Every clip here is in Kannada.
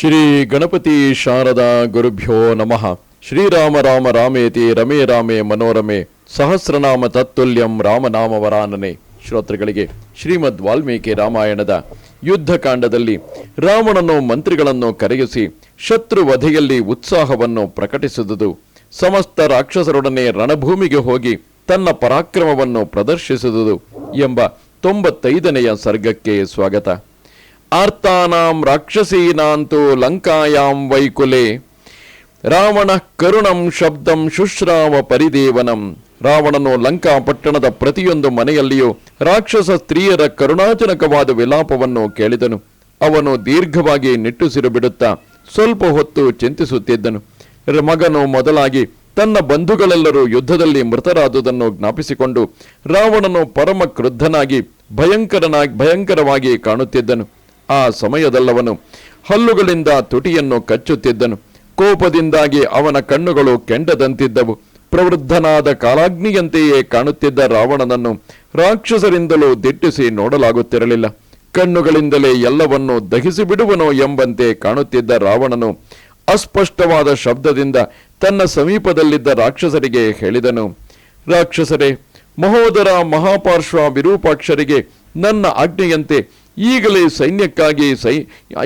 ಶ್ರೀ ಗಣಪತಿ ಶಾರದಾ ಗುರುಭ್ಯೋ ನಮಃ. ಶ್ರೀರಾಮ ರಾಮ ರಾಮೇತಿ ರಮೇ ರಾಮೇ ಮನೋರಮೆ ಸಹಸ್ರನಾಮ ತತ್ತುಲ್ಯಂ ರಾಮನಾಮವರಾನನೆ. ಶ್ರೋತೃಗಳಿಗೆ ಶ್ರೀಮದ್ ವಾಲ್ಮೀಕಿ ರಾಮಾಯಣದ ಯುದ್ಧಕಾಂಡದಲ್ಲಿ ರಾವಣನು ಮಂತ್ರಿಗಳನ್ನು ಕರೆಯಿಸಿ ಶತ್ರು ವಧೆಯಲ್ಲಿ ಉತ್ಸಾಹವನ್ನು ಪ್ರಕಟಿಸಿದುದು. ಸಮಸ್ತ ರಾಕ್ಷಸರೊಡನೆ ರಣಭೂಮಿಗೆ ಹೋಗಿ ತನ್ನ ಪರಾಕ್ರಮವನ್ನು ಪ್ರದರ್ಶಿಸಿದುದು ಎಂಬ ತೊಂಬತ್ತೈದನೆಯ ಸರ್ಗಕ್ಕೆ ಸ್ವಾಗತ. ಆರ್ತಾನಾಂ ರಾಕ್ಷಸೀನಾಂತೋ ಲಂಕಾಯಾಂ ವೈಕುಲೆ. ರಾವಣ ಕರುಣಂ ಶಬ್ದಂ ಶುಶ್ರಾವ ಪರಿದೇವನಂ. ರಾವಣನು ಲಂಕಾ ಪಟ್ಟಣದ ಪ್ರತಿಯೊಂದು ಮನೆಯಲ್ಲಿಯೂ ರಾಕ್ಷಸ ಸ್ತ್ರೀಯರ ಕರುಣಾಜನಕವಾದ ವಿಲಾಪವನ್ನು ಕೇಳಿದನು. ಅವನು ದೀರ್ಘವಾಗಿ ನಿಟ್ಟುಸಿರು ಬಿಡುತ್ತಾ ಸ್ವಲ್ಪ ಹೊತ್ತು ಚಿಂತಿಸುತ್ತಿದ್ದನು. ಮಗನು ಮೊದಲಾಗಿ ತನ್ನ ಬಂಧುಗಳೆಲ್ಲರೂ ಯುದ್ಧದಲ್ಲಿ ಮೃತರಾದುದನ್ನು ಜ್ಞಾಪಿಸಿಕೊಂಡು ರಾವಣನು ಪರಮ ಕ್ರುದ್ಧನಾಗಿ ಭಯಂಕರನಾಗಿ ಭಯಂಕರವಾಗಿ ಕಾಣುತ್ತಿದ್ದನು. ಆ ಸಮಯದಲ್ಲವನು ಹಲ್ಲುಗಳಿಂದ ತುಟಿಯನ್ನು ಕಚ್ಚುತ್ತಿದ್ದನು. ಕೋಪದಿಂದಾಗಿ ಅವನ ಕಣ್ಣುಗಳು ಕೆಂಡದಂತಿದ್ದವು. ಪ್ರವೃದ್ಧನಾದ ಕಾಲಾಗ್ನಿಯಂತೆಯೇ ಕಾಣುತ್ತಿದ್ದ ರಾವಣನನ್ನು ರಾಕ್ಷಸರಿಂದಲೂ ದಿಟ್ಟಿಸಿ ನೋಡಲಾಗುತ್ತಿರಲಿಲ್ಲ. ಕಣ್ಣುಗಳಿಂದಲೇ ಎಲ್ಲವನ್ನೂ ದಹಿಸಿ ಬಿಡುವನೋ ಎಂಬಂತೆ ಕಾಣುತ್ತಿದ್ದ ರಾವಣನು ಅಸ್ಪಷ್ಟವಾದ ಶಬ್ದದಿಂದ ತನ್ನ ಸಮೀಪದಲ್ಲಿದ್ದ ರಾಕ್ಷಸರಿಗೆ ಹೇಳಿದನು, ರಾಕ್ಷಸರೇ, ಮಹೋದರ ಮಹಾಪಾರ್ಶ್ವ ವಿರೂಪಾಕ್ಷರಿಗೆ ನನ್ನ ಆಜ್ಞೆಯಂತೆ ಈಗಲೇ ಸೈನ್ಯಕ್ಕಾಗಿ ಸೈ,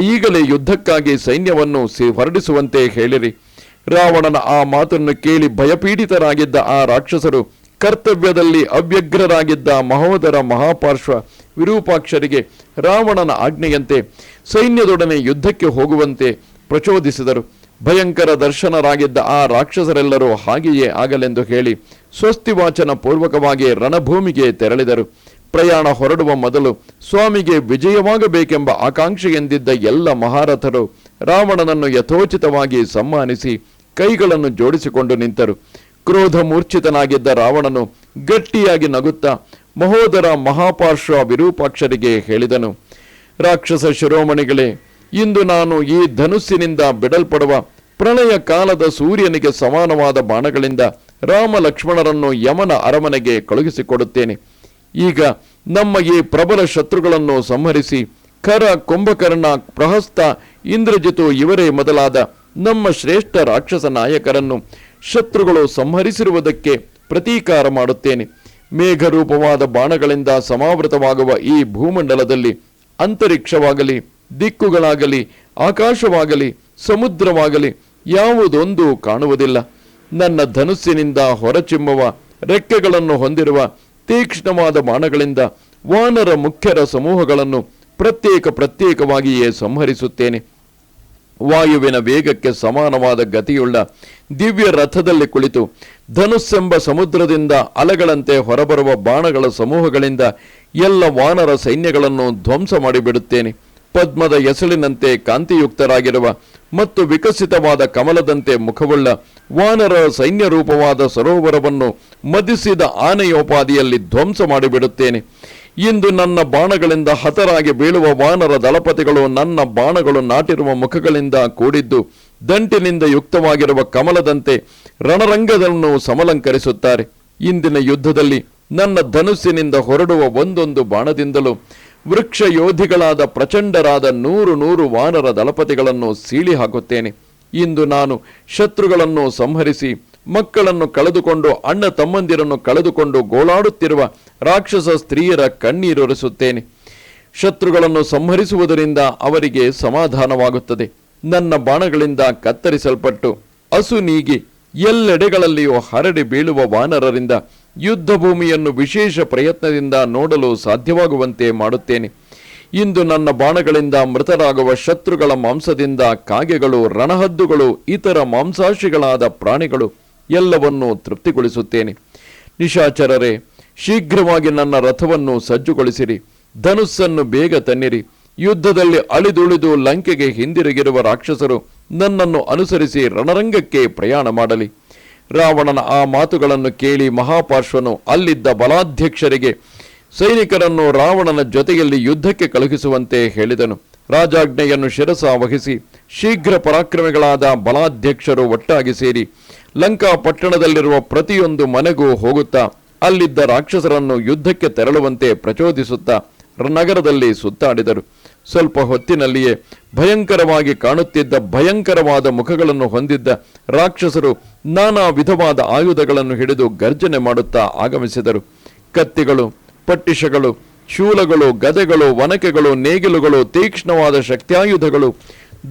ಈಗಲೇ ಯುದ್ಧಕ್ಕಾಗಿ ಸೈನ್ಯವನ್ನು ಸಿ- ಹೊರಡಿಸುವಂತೆ ಹೇಳಿರಿ. ರಾವಣನ ಆ ಮಾತನ್ನು ಕೇಳಿ ಭಯಪೀಡಿತರಾಗಿದ್ದ ಆ ರಾಕ್ಷಸರು, ಕರ್ತವ್ಯದಲ್ಲಿ ಅವ್ಯಗ್ರರಾಗಿದ್ದ ಮಹೋದರ ಮಹಾಪಾರ್ಶ್ವ ವಿರೂಪಾಕ್ಷರಿಗೆ ರಾವಣನ ಆಜ್ಞೆಯಂತೆ ಸೈನ್ಯದೊಡನೆ ಯುದ್ಧಕ್ಕೆ ಹೋಗುವಂತೆ ಪ್ರಚೋದಿಸಿದರು. ಭಯಂಕರ ದರ್ಶನರಾಗಿದ್ದ ಆ ರಾಕ್ಷಸರೆಲ್ಲರೂ ಹಾಗೆಯೇ ಆಗಲೆಂದು ಹೇಳಿ ಸ್ವಸ್ತಿವಾಚನ ಪೂರ್ವಕವಾಗಿ ರಣಭೂಮಿಗೆ ತೆರಳಿದರು. ಪ್ರಯಾಣ ಹೊರಡುವ ಮೊದಲು ಸ್ವಾಮಿಗೆ ವಿಜಯವಾಗಬೇಕೆಂಬ ಆಕಾಂಕ್ಷೆಯೆಂದಿದ್ದ ಎಲ್ಲ ಮಹಾರಥರು ರಾವಣನನ್ನು ಯಥೋಚಿತವಾಗಿ ಸಮ್ಮಾನಿಸಿ ಕೈಗಳನ್ನು ಜೋಡಿಸಿಕೊಂಡು ನಿಂತರು. ಕ್ರೋಧ ಮೂರ್ಛಿತನಾಗಿದ್ದ ರಾವಣನು ಗಟ್ಟಿಯಾಗಿ ನಗುತ್ತಾ ಮಹೋದರ ಮಹಾಪಾರ್ಶ್ವ ವಿರೂಪಾಕ್ಷರಿಗೆ ಹೇಳಿದನು, ರಾಕ್ಷಸ ಶಿರೋಮಣಿಗಳೇ, ಇಂದು ನಾನು ಈ ಧನುಸ್ಸಿನಿಂದ ಬಿಡಲ್ಪಡುವ ಪ್ರಳಯ ಕಾಲದ ಸೂರ್ಯನಿಗೆ ಸಮಾನವಾದ ಬಾಣಗಳಿಂದ ರಾಮ ಲಕ್ಷ್ಮಣರನ್ನು ಯಮನ ಅರಮನೆಗೆ ಕಳುಹಿಸಿಕೊಡುತ್ತೇನೆ. ಈಗ ನಮ್ಮ ಈ ಪ್ರಬಲ ಶತ್ರುಗಳನ್ನು ಸಂಹರಿಸಿ ಖರ ಕುಂಭಕರ್ಣ ಪ್ರಹಸ್ತ ಇಂದ್ರಜಿತು ಇವರೇ ಮೊದಲಾದ ನಮ್ಮ ಶ್ರೇಷ್ಠ ರಾಕ್ಷಸ ನಾಯಕರನ್ನು ಶತ್ರುಗಳು ಸಂಹರಿಸಿರುವುದಕ್ಕೆ ಪ್ರತೀಕಾರ ಮಾಡುತ್ತೇನೆ. ಮೇಘರೂಪವಾದ ಬಾಣಗಳಿಂದ ಸಮಾವೃತವಾಗುವ ಈ ಭೂಮಂಡಲದಲ್ಲಿ ಅಂತರಿಕ್ಷವಾಗಲಿ, ದಿಕ್ಕುಗಳಾಗಲಿ, ಆಕಾಶವಾಗಲಿ, ಸಮುದ್ರವಾಗಲಿ ಯಾವುದೊಂದು ಕಾಣುವುದಿಲ್ಲ. ನನ್ನ ಧನುಸ್ಸಿನಿಂದ ಹೊರಚಿಮ್ಮುವ ರೆಕ್ಕೆಗಳನ್ನು ಹೊಂದಿರುವ ತೀಕ್ಷ್ಣವಾದ ಬಾಣಗಳಿಂದ ವಾನರ ಮುಖ್ಯರ ಸಮೂಹಗಳನ್ನು ಪ್ರತ್ಯೇಕ ಪ್ರತ್ಯೇಕವಾಗಿಯೇ ಸಂಹರಿಸುತ್ತೇನೆ. ವಾಯುವಿನ ವೇಗಕ್ಕೆ ಸಮಾನವಾದ ಗತಿಯುಳ್ಳ ದಿವ್ಯ ರಥದಲ್ಲಿ ಕುಳಿತು ಧನುಸ್ಸೆಂಬ ಸಮುದ್ರದಿಂದ ಅಲೆಗಳಂತೆ ಹೊರಬರುವ ಬಾಣಗಳ ಸಮೂಹಗಳಿಂದ ಎಲ್ಲ ವಾನರ ಸೈನ್ಯಗಳನ್ನು ಧ್ವಂಸ ಮಾಡಿಬಿಡುತ್ತೇನೆ. ಪದ್ಮದ ಎಸಳಿನಂತೆ ಕಾಂತಿಯುಕ್ತರಾಗಿರುವ ಮತ್ತು ವಿಕಸಿತವಾದ ಕಮಲದಂತೆ ಮುಖವುಳ್ಳ ವಾನರ ಸೈನ್ಯ ರೂಪವಾದ ಸರೋವರವನ್ನು ಮದಿಸಿದ ಆನೆಯೋಪಾದಿಯಲ್ಲಿ ಧ್ವಂಸ ಮಾಡಿಬಿಡುತ್ತೇನೆ. ಇಂದು ನನ್ನ ಬಾಣಗಳಿಂದ ಹತರಾಗಿ ಬೀಳುವ ವಾನರ ದಳಪತಿಗಳು ನನ್ನ ಬಾಣಗಳು ನಾಟಿರುವ ಮುಖಗಳಿಂದ ಕೂಡಿದ್ದು ದಂಟಿನಿಂದ ಯುಕ್ತವಾಗಿರುವ ಕಮಲದಂತೆ ರಣರಂಗದನ್ನು ಸಮಲಂಕರಿಸುತ್ತಾರೆ. ಇಂದಿನ ಯುದ್ಧದಲ್ಲಿ ನನ್ನ ಧನುಸ್ಸಿನಿಂದ ಹೊರಡುವ ಒಂದೊಂದು ಬಾಣದಿಂದಲೂ ವೃಕ್ಷ ಯೋಧಿಗಳಾದ ಪ್ರಚಂಡರಾದ ನೂರು ನೂರು ವಾನರ ದಳಪತಿಗಳನ್ನು ಸೀಳಿ ಹಾಕುತ್ತೇನೆ. ಇಂದು ನಾನು ಶತ್ರುಗಳನ್ನು ಸಂಹರಿಸಿ, ಮಕ್ಕಳನ್ನು ಕಳೆದುಕೊಂಡು, ಅಣ್ಣ ತಮ್ಮಂದಿರನ್ನು ಕಳೆದುಕೊಂಡು ಗೋಳಾಡುತ್ತಿರುವ ರಾಕ್ಷಸ ಸ್ತ್ರೀಯರ ಕಣ್ಣೀರೊರೆಸುತ್ತೇನೆ ಶತ್ರುಗಳನ್ನು ಸಂಹರಿಸುವುದರಿಂದ ಅವರಿಗೆ ಸಮಾಧಾನವಾಗುತ್ತದೆ. ನನ್ನ ಬಾಣಗಳಿಂದ ಕತ್ತರಿಸಲ್ಪಟ್ಟು ಅಸು ನೀಗಿ ಎಲ್ಲೆಡೆಗಳಲ್ಲಿಯೂ ಹರಡಿ ಬೀಳುವ ವಾನರರಿಂದ ಯುದ್ಧ ಭೂಮಿಯನ್ನು ವಿಶೇಷ ಪ್ರಯತ್ನದಿಂದ ನೋಡಲು ಸಾಧ್ಯವಾಗುವಂತೆ ಮಾಡುತ್ತೇನೆ. ಇಂದು ನನ್ನ ಬಾಣಗಳಿಂದ ಮೃತರಾಗುವ ಶತ್ರುಗಳ ಮಾಂಸದಿಂದ ಕಾಗೆಗಳು, ರಣಹದ್ದುಗಳು, ಇತರ ಮಾಂಸಾಶಿಗಳಾದ ಪ್ರಾಣಿಗಳು ಎಲ್ಲವನ್ನೂ ತೃಪ್ತಿಗೊಳಿಸುತ್ತೇನೆ. ನಿಶಾಚರರೇ, ಶೀಘ್ರವಾಗಿ ನನ್ನ ರಥವನ್ನು ಸಜ್ಜುಗೊಳಿಸಿರಿ. ಧನುಸ್ಸನ್ನು ಬೇಗ ತನ್ನಿರಿ. ಯುದ್ಧದಲ್ಲಿ ಅಳಿದುಳಿದು ಲಂಕೆಗೆ ಹಿಂದಿರುಗಿರುವ ರಾಕ್ಷಸರು ನನ್ನನ್ನು ಅನುಸರಿಸಿ ರಣರಂಗಕ್ಕೆ ಪ್ರಯಾಣ ಮಾಡಲಿ. ರಾವಣನ ಆ ಮಾತುಗಳನ್ನು ಕೇಳಿ ಮಹಾಪಾರ್ಶ್ವನು ಅಲ್ಲಿದ್ದ ಬಲಾಧ್ಯಕ್ಷರಿಗೆ, ಸೈನಿಕರನ್ನು ರಾವಣನ ಜೊತೆಯಲ್ಲಿ ಯುದ್ಧಕ್ಕೆ ಕಳುಹಿಸುವಂತೆ ಹೇಳಿದನು. ರಾಜಾಜ್ಞೆಯನ್ನು ಶಿರಸ ವಹಿಸಿ ಶೀಘ್ರ ಪರಾಕ್ರಮಿಗಳಾದ ಬಲಾಧ್ಯಕ್ಷರು ಒಟ್ಟಾಗಿ ಸೇರಿ ಲಂಕಾ ಪಟ್ಟಣದಲ್ಲಿರುವ ಪ್ರತಿಯೊಂದು ಮನೆಗೂ ಹೋಗುತ್ತಾ, ಅಲ್ಲಿದ್ದ ರಾಕ್ಷಸರನ್ನು ಯುದ್ಧಕ್ಕೆ ತೆರಳುವಂತೆ ಪ್ರಚೋದಿಸುತ್ತಾ ನಗರದಲ್ಲಿ ಸುತ್ತಾಡಿದರು. ಸ್ವಲ್ಪ ಹೊತ್ತಿನಲ್ಲಿಯೇ ಭಯಂಕರವಾಗಿ ಕಾಣುತ್ತಿದ್ದ ಭಯಂಕರವಾದ ಮುಖಗಳನ್ನು ಹೊಂದಿದ್ದ ರಾಕ್ಷಸರು ನಾನಾ ವಿಧವಾದ ಆಯುಧಗಳನ್ನು ಹಿಡಿದು ಗರ್ಜನೆ ಮಾಡುತ್ತಾ ಆಗಮಿಸಿದರು. ಕತ್ತಿಗಳು, ಪಟ್ಟಿಷಗಳು, ಶೂಲಗಳು, ಗದೆಗಳು, ವನಕೆಗಳು, ನೇಗಿಲುಗಳು, ತೀಕ್ಷ್ಣವಾದ ಶಕ್ತಿಯಾಯುಧಗಳು,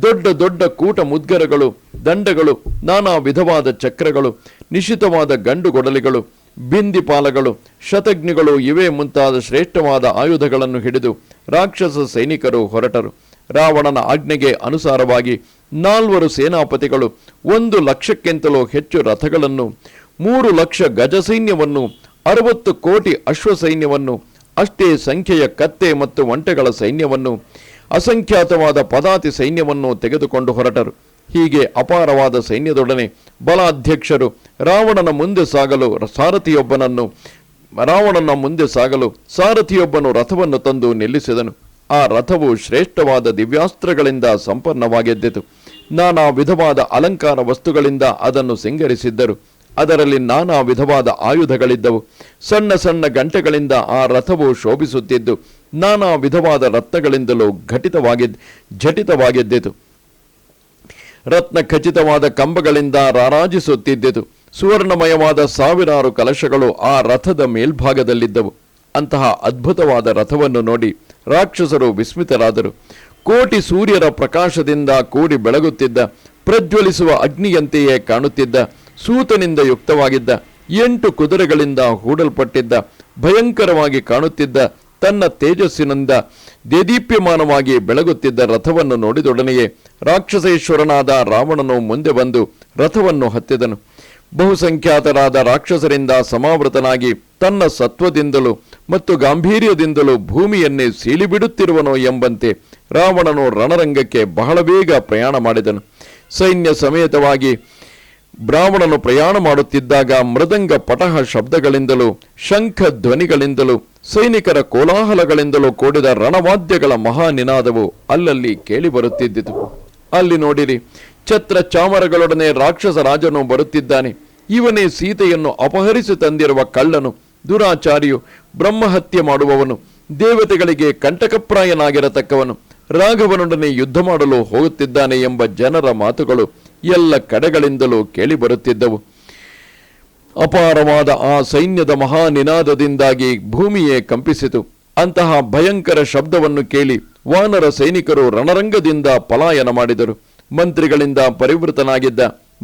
ದೊಡ್ಡ ದೊಡ್ಡ ಕೂಟ ಮುದ್ಗರಗಳು, ದಂಡಗಳು, ನಾನಾ ವಿಧವಾದ ಚಕ್ರಗಳು ನಿಶಿತವಾದ ಗಂಡುಗೊಡಲಿಗಳು ಬಿಂದಿಪಾಲಗಳು, ಶತಜ್ಞಗಳು ಇವೇ ಮುಂತಾದ ಶ್ರೇಷ್ಠವಾದ ಆಯುಧಗಳನ್ನು ಹಿಡಿದು ರಾಕ್ಷಸ ಸೈನಿಕರು ಹೊರಟರು. ರಾವಣನ ಆಜ್ಞೆಗೆ ಅನುಸಾರವಾಗಿ ನಾಲ್ವರು ಸೇನಾಪತಿಗಳು ಒಂದು ಲಕ್ಷಕ್ಕಿಂತಲೂ ಹೆಚ್ಚು ರಥಗಳನ್ನು, ಮೂರು ಲಕ್ಷ ಗಜ ಸೈನ್ಯವನ್ನು, ಅರವತ್ತು ಕೋಟಿ ಅಶ್ವ ಸೈನ್ಯವನ್ನು, ಅಷ್ಟೇ ಸಂಖ್ಯೆಯ ಕತ್ತೆ ಮತ್ತು ಒಂಟೆಗಳ ಸೈನ್ಯವನ್ನು, ಅಸಂಖ್ಯಾತವಾದ ಪದಾತಿ ಸೈನ್ಯವನ್ನು ತೆಗೆದುಕೊಂಡು ಹೊರಟರು. ಹೀಗೆ ಅಪಾರವಾದ ಸೈನ್ಯದೊಡನೆ ಬಲಾಧ್ಯಕ್ಷರು ರಾವಣನ ಮುಂದೆ ಸಾಗಲು ಸಾರಥಿಯೊಬ್ಬನನ್ನು, ರಾವಣನ ಮುಂದೆ ಸಾಗಲು ಸಾರಥಿಯೊಬ್ಬನು ರಥವನ್ನು ತಂದು ನಿಲ್ಲಿಸಿದನು. ಆ ರಥವು ಶ್ರೇಷ್ಠವಾದ ದಿವ್ಯಾಸ್ತ್ರಗಳಿಂದ ಸಂಪನ್ನವಾಗಿದ್ದಿತು. ನಾನಾ ವಿಧವಾದ ಅಲಂಕಾರ ವಸ್ತುಗಳಿಂದ ಅದನ್ನು ಸಿಂಗರಿಸಿದ್ದರು. ಅದರಲ್ಲಿ ನಾನಾ ವಿಧವಾದ ಆಯುಧಗಳಿದ್ದವು. ಸಣ್ಣ ಸಣ್ಣ ಗಂಟೆಗಳಿಂದ ಆ ರಥವು ಶೋಭಿಸುತ್ತಿದ್ದು, ನಾನಾ ವಿಧವಾದ ರತ್ನಗಳಿಂದಲೂ ಘಟಿತವಾಗಿದ್, ಝಟಿತವಾಗಿದ್ದಿತು. ರತ್ನ ಖಚಿತವಾದ ಕಂಬಗಳಿಂದ ರಾರಾಜಿಸುತ್ತಿದ್ದಿತು ಸುವರ್ಣಮಯವಾದ ಸಾವಿರಾರು ಕಲಶಗಳು ಆ ರಥದ ಮೇಲ್ಭಾಗದಲ್ಲಿದ್ದವು. ಅಂತಹ ಅದ್ಭುತವಾದ ರಥವನ್ನು ನೋಡಿ ರಾಕ್ಷಸರು ವಿಸ್ಮಿತರಾದರು. ಕೋಟಿ ಸೂರ್ಯರ ಪ್ರಕಾಶದಿಂದ ಕೂಡಿ ಬೆಳಗುತ್ತಿದ್ದ, ಪ್ರಜ್ವಲಿಸುವ ಅಗ್ನಿಯಂತೆಯೇ ಕಾಣುತ್ತಿದ್ದ, ಸೂತನಿಂದ ಯುಕ್ತವಾಗಿದ್ದ, ಎಂಟು ಕುದುರೆಗಳಿಂದ ಹೂಡಲ್ಪಟ್ಟಿದ್ದ, ಭಯಂಕರವಾಗಿ ಕಾಣುತ್ತಿದ್ದ ತನ್ನ ತೇಜಸ್ಸಿನಿಂದ ದೇದೀಪ್ಯಮಾನವಾಗಿ ಬೆಳಗುತ್ತಿದ್ದ ರಥವನ್ನು ನೋಡಿದೊಡನೆಯೇ ರಾಕ್ಷಸೇಶ್ವರನಾದ ರಾವಣನು ಮುಂದೆ ಬಂದು ರಥವನ್ನು ಹತ್ತಿದನು. ಬಹುಸಂಖ್ಯಾತರಾದ ರಾಕ್ಷಸರಿಂದ ಸಮಾವೃತನಾಗಿ ತನ್ನ ಸತ್ವದಿಂದಲೂ ಮತ್ತು ಗಾಂಭೀರ್ಯದಿಂದಲೂ ಭೂಮಿಯನ್ನೇ ಸೀಳಿಬಿಡುತ್ತಿರುವನೋ ಎಂಬಂತೆ ರಾವಣನು ರಣರಂಗಕ್ಕೆ ಬಹಳ ಬೇಗ ಪ್ರಯಾಣ ಮಾಡಿದನು. ಸೈನ್ಯ ಸಮೇತವಾಗಿ ಬ್ರಾಹ್ಮಣನು ಪ್ರಯಾಣ ಮಾಡುತ್ತಿದ್ದಾಗ ಮೃದಂಗ ಪಟಹ ಶಬ್ದಗಳಿಂದಲೂ, ಶಂಖ ಧ್ವನಿಗಳಿಂದಲೂ, ಸೈನಿಕರ ಕೋಲಾಹಲಗಳಿಂದಲೂ ಕೂಡಿದ ರಣವಾದ್ಯಗಳ ಮಹಾನಿನಾದವು ಅಲ್ಲಲ್ಲಿ ಕೇಳಿಬರುತ್ತಿದ್ದಿತು ಅಲ್ಲಿ ನೋಡಿರಿ, ಛತ್ರ ಚಾಮರಗಳೊಡನೆ ರಾಕ್ಷಸ ರಾಜನು ಬರುತ್ತಿದ್ದಾನೆ. ಇವನೇ ಸೀತೆಯನ್ನು ಅಪಹರಿಸಿ ತಂದಿರುವ ಕಳ್ಳನು, ದುರಾಚಾರಿಯು ಬ್ರಹ್ಮಹತ್ಯೆ ಮಾಡುವವನು, ದೇವತೆಗಳಿಗೆ ಕಂಟಕಪ್ರಾಯನಾಗಿರತಕ್ಕವನು. ರಾಘವನೊಡನೆ ಯುದ್ಧ ಮಾಡಲು ಹೋಗುತ್ತಿದ್ದಾನೆ ಎಂಬ ಜನರ ಮಾತುಗಳು ಎಲ್ಲ ಕಡೆಗಳಿಂದಲೂ ಕೇಳಿಬರುತ್ತಿದ್ದವು. ಅಪಾರವಾದ ಆ ಸೈನ್ಯದ ಮಹಾ ನಿನಾದದಿಂದಾಗಿ ಭೂಮಿಯೇ ಕಂಪಿಸಿತು. ಅಂತಹ ಭಯಂಕರ ಶಬ್ದವನ್ನು ಕೇಳಿ ವಾನರ ಸೈನಿಕರು ರಣರಂಗದಿಂದ ಪಲಾಯನ ಮಾಡಿದರು. ಮಂತ್ರಿಗಳಿಂದ ಪರಿವೃತನಾಗಿದ್ದ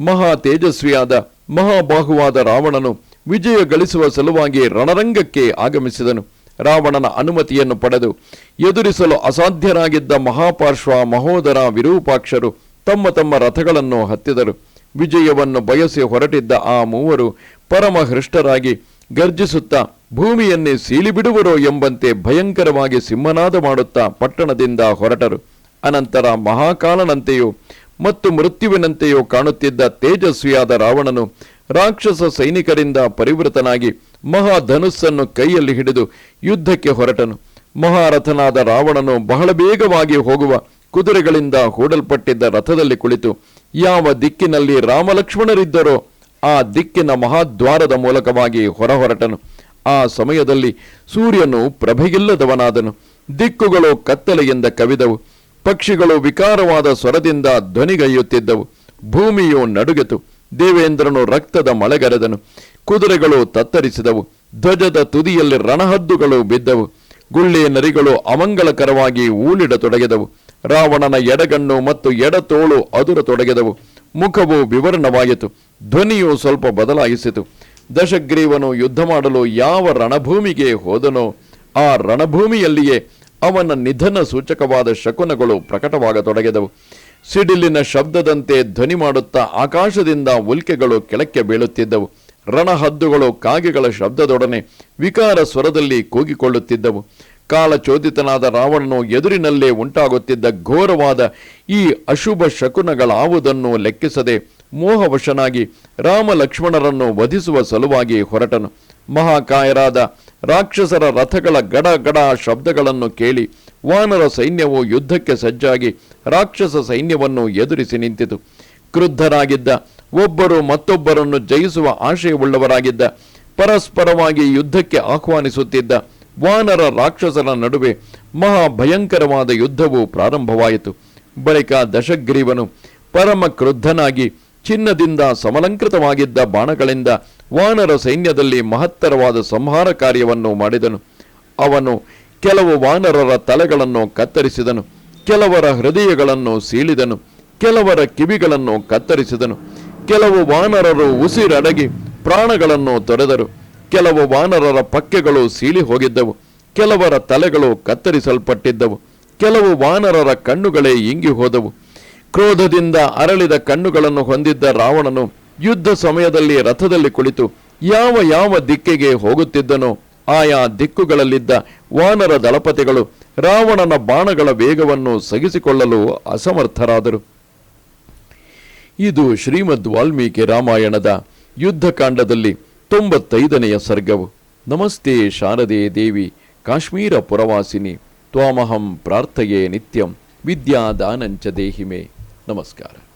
ಮಹಾ ತೇಜಸ್ವಿಯಾದ, ಮಹಾಬಾಹುವಾದ ರಾವಣನು ವಿಜಯ ಗಳಿಸುವ ಸಲುವಾಗಿ ರಣರಂಗಕ್ಕೆ ಆಗಮಿಸಿದನು. ರಾವಣನ ಅನುಮತಿಯನ್ನು ಪಡೆದು ಎದುರಿಸಲು ಅಸಾಧ್ಯರಾಗಿದ್ದ ಮಹಾಪಾರ್ಶ್ವ ಮಹೋದರ ವಿರೂಪಾಕ್ಷರು ತಮ್ಮ ತಮ್ಮ ರಥಗಳನ್ನು ಹತ್ತಿದರು. ವಿಜಯವನ್ನು ಬಯಸಿ ಹೊರಟಿದ್ದ ಆ ಮೂವರು ಪರಮ ಹೃಷ್ಟರಾಗಿ ಗರ್ಜಿಸುತ್ತಾ, ಭೂಮಿಯನ್ನೇ ಸೀಳಿಬಿಡುವರೋ ಎಂಬಂತೆ ಭಯಂಕರವಾಗಿ ಸಿಂಹನಾದ ಮಾಡುತ್ತಾ ಪಟ್ಟಣದಿಂದ ಹೊರಟರು. ಅನಂತರ ಮಹಾಕಾಲನಂತೆಯೂ ಮತ್ತು ಮೃತ್ಯುವಿನಂತೆಯೂ ಕಾಣುತ್ತಿದ್ದ ತೇಜಸ್ವಿಯಾದ ರಾವಣನು ರಾಕ್ಷಸ ಸೈನಿಕರಿಂದ ಪರಿವೃತನಾಗಿ ಮಹಾಧನುಸ್ಸನ್ನು ಕೈಯಲ್ಲಿ ಹಿಡಿದು ಯುದ್ಧಕ್ಕೆ ಹೊರಟನು. ಮಹಾರಥನಾದ ರಾವಣನು ಬಹಳ ಬೇಗವಾಗಿ ಹೋಗುವ ಕುದುರೆಗಳಿಂದ ಹೂಡಲ್ಪಟ್ಟಿದ್ದ ರಥದಲ್ಲಿ ಕುಳಿತು, ಯಾವ ದಿಕ್ಕಿನಲ್ಲಿ ರಾಮಲಕ್ಷ್ಮಣರಿದ್ದರೋ ಆ ದಿಕ್ಕಿನ ಮಹಾದ್ವಾರದ ಮೂಲಕವಾಗಿ ಹೊರಹೊರಟನು. ಆ ಸಮಯದಲ್ಲಿ ಸೂರ್ಯನು ಪ್ರಭೆಯಿಲ್ಲದವನಾದನು ದಿಕ್ಕುಗಳು ಕತ್ತಲೆಯಿಂದ ಕವಿದವು. ಪಕ್ಷಿಗಳು ವಿಕಾರವಾದ ಸ್ವರದಿಂದ ಧ್ವನಿಗೈಯುತ್ತಿದ್ದವು. ಭೂಮಿಯು ನಡುಗಿತು. ದೇವೇಂದ್ರನು ರಕ್ತದ ಮಳೆಗರೆದನು. ಕುದುರೆಗಳು ತತ್ತರಿಸಿದವು. ಧ್ವಜದ ತುದಿಯಲ್ಲಿ ರಣಹದ್ದುಗಳು ಬಿದ್ದವು. ಗುಳ್ಳೆ ನರಿಗಳು ಅಮಂಗಲಕರವಾಗಿ ಊಳಿಡತೊಡಗಿದವು ರಾವಣನ ಎಡಗಣ್ಣು ಮತ್ತು ಎಡತೋಳು ಅದುರತೊಡಗಿದವು ಮುಖವು ವಿವರಣವಾಯಿತು. ಧ್ವನಿಯು ಸ್ವಲ್ಪ ಬದಲಾಯಿಸಿತು. ದಶಗ್ರೀವನು ಯುದ್ಧ ಮಾಡಲು ಯಾವ ರಣಭೂಮಿಗೆ ಹೋದನೋ ಆ ರಣಭೂಮಿಯಲ್ಲಿಯೇ ಅವನ ನಿಧನ ಸೂಚಕವಾದ ಶಕುನಗಳು ಪ್ರಕಟವಾಗತೊಡಗಿದವು. ಸಿಡಿಲಿನ ಶಬ್ದದಂತೆ ಧ್ವನಿ ಮಾಡುತ್ತಾ ಆಕಾಶದಿಂದ ಉಲ್ಕೆಗಳು ಕೆಳಕ್ಕೆ ಬೀಳುತ್ತಿದ್ದವು. ರಣಹದ್ದುಗಳು ಕಾಗೆಗಳ ಶಬ್ದದೊಡನೆ ವಿಕಾರ ಸ್ವರದಲ್ಲಿ ಕೂಗಿಕೊಳ್ಳುತ್ತಿದ್ದವು. ಕಾಲಚೋದಿತನಾದ ರಾವಣನು ಎದುರಿನಲ್ಲೇ ಉಂಟಾಗುತ್ತಿದ್ದ ಘೋರವಾದ ಈ ಅಶುಭ ಶಕುನಗಳಾವುದನ್ನು ಲೆಕ್ಕಿಸದೆ ಮೋಹವಶನಾಗಿ ರಾಮ ಲಕ್ಷ್ಮಣರನ್ನು ವಧಿಸುವ ಸಲುವಾಗಿ ಹೊರಟನು. ಮಹಾಕಾಯರಾದ ರಾಕ್ಷಸರ ರಥಗಳ ಗಡ ಗಡ ಶಬ್ದಗಳನ್ನು ಕೇಳಿ ವಾನರ ಸೈನ್ಯವು ಯುದ್ಧಕ್ಕೆ ಸಜ್ಜಾಗಿ ರಾಕ್ಷಸ ಸೈನ್ಯವನ್ನು ಎದುರಿಸಿ ನಿಂತಿತು. ಕ್ರುದ್ಧರಾಗಿದ್ದ, ಒಬ್ಬರು ಮತ್ತೊಬ್ಬರನ್ನು ಜಯಿಸುವ ಆಶಯವುಳ್ಳವರಾಗಿದ್ದ ಪರಸ್ಪರವಾಗಿ ಯುದ್ಧಕ್ಕೆ ಆಹ್ವಾನಿಸುತ್ತಿದ್ದ ವಾನರ ರಾಕ್ಷಸರ ನಡುವೆ ಮಹಾಭಯಂಕರವಾದ ಯುದ್ಧವು ಪ್ರಾರಂಭವಾಯಿತು. ಬಳಿಕ ದಶಗ್ರೀವನು ಪರಮ ಕ್ರುದ್ಧನಾಗಿ ಚಿನ್ನದಿಂದ ಸಮಲಂಕೃತವಾಗಿದ್ದ ಬಾಣಗಳಿಂದ ವಾನರ ಸೈನ್ಯದಲ್ಲಿ ಮಹತ್ತರವಾದ ಸಂಹಾರ ಕಾರ್ಯವನ್ನು ಮಾಡಿದನು. ಅವನು ಕೆಲವು ವಾನರರ ತಲೆಗಳನ್ನು ಕತ್ತರಿಸಿದನು. ಕೆಲವರ ಹೃದಯಗಳನ್ನು ಸೀಳಿದನು. ಕೆಲವರ ಕಿವಿಗಳನ್ನು ಕತ್ತರಿಸಿದನು. ಕೆಲವು ವಾನರರು ಉಸಿರಡಗಿ ಪ್ರಾಣಗಳನ್ನು ತೊರೆದರು. ಕೆಲವು ವಾನರರ ಪಕ್ಕೆಗಳು ಸೀಳಿ ಹೋಗಿದ್ದವು ಕೆಲವರ ತಲೆಗಳು ಕತ್ತರಿಸಲ್ಪಟ್ಟಿದ್ದವು. ಕೆಲವು ವಾನರರ ಕಣ್ಣುಗಳೇ ಇಂಗಿ ಹೋದವು ಕ್ರೋಧದಿಂದ ಅರಳಿದ ಕಣ್ಣುಗಳನ್ನು ಹೊಂದಿದ್ದ ರಾವಣನು ಯುದ್ಧ ಸಮಯದಲ್ಲಿ ರಥದಲ್ಲಿ ಕುಳಿತು ಯಾವ ಯಾವ ದಿಕ್ಕಿಗೆ ಹೋಗುತ್ತಿದ್ದನೋ ಆಯಾ ದಿಕ್ಕುಗಳಲ್ಲಿದ್ದ ವಾನರ ದಳಪತಿಗಳು ರಾವಣನ ಬಾಣಗಳ ವೇಗವನ್ನು ಸಗಿಸಿಕೊಳ್ಳಲು ಅಸಮರ್ಥರಾದರು. ಇದು ಶ್ರೀಮದ್ ವಾಲ್ಮೀಕಿ ರಾಮಾಯಣದ ಯುದ್ಧಕಾಂಡದಲ್ಲಿ ತೊಂಬತ್ತೈದನೆಯ ಸರ್ಗವು. ನಮಸ್ತೆ ಶಾರದೆ ದೇವಿ, ಕಾಶ್ಮೀರ ಪುರವಾಸಿನಿ, ತ್ವಾಮಹಂ ಪ್ರಾರ್ಥಯೇ ನಿತ್ಯಂ, ವಿದ್ಯಾದಾನಂಚ ದೇಹಿಮೆ. ನಮಸ್ಕಾರ.